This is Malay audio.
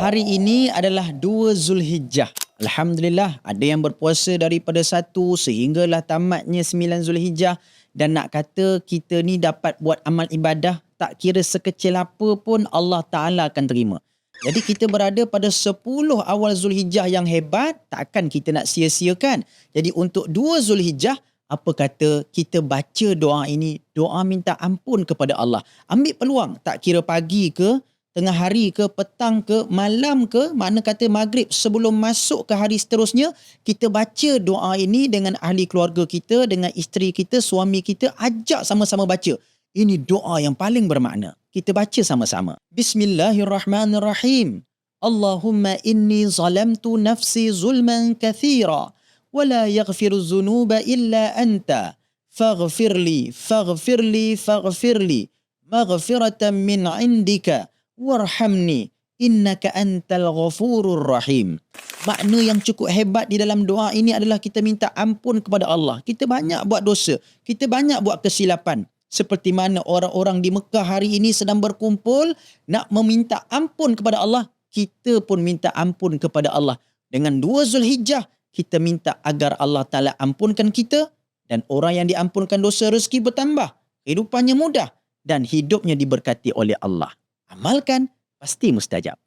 Hari ini adalah 2 Zulhijjah. Alhamdulillah ada yang berpuasa daripada 1 sehinggalah tamatnya 9 Zulhijjah dan nak kata kita ni dapat buat amal ibadah tak kira sekecil apa pun Allah Taala akan terima. Jadi kita berada pada 10 awal Zulhijjah yang hebat, takkan kita nak sia-siakan. Jadi untuk 2 Zulhijjah, apa kata kita baca doa ini, doa minta ampun kepada Allah. Ambil peluang, tak kira pagi ke, tengah hari ke, petang ke, malam ke, mana kata maghrib sebelum masuk ke hari seterusnya, kita baca doa ini dengan ahli keluarga kita, dengan isteri kita, suami kita, ajak sama-sama baca. Ini doa yang paling bermakna. Kita baca sama-sama. Bismillahirrahmanirrahim. Allahumma inni zalamtu nafsi zulman kathira wa la yaghfiru dhunuba illa anta. Faghfir li, faghfir li, faghfir li. Maghfiratan min indika warhamni innaka antal ghafurur rahim. Makna yang cukup hebat di dalam doa ini adalah kita minta ampun kepada Allah. Kita banyak buat dosa, kita banyak buat kesilapan seperti mana orang-orang di Mekah hari ini sedang berkumpul nak meminta ampun kepada Allah, kita pun minta ampun kepada Allah. Dengan dua Zulhijjah, kita minta agar Allah Ta'ala ampunkan kita dan orang yang diampunkan dosa rezeki bertambah, kehidupannya mudah dan hidupnya diberkati oleh Allah. Amalkan, pasti mustajab.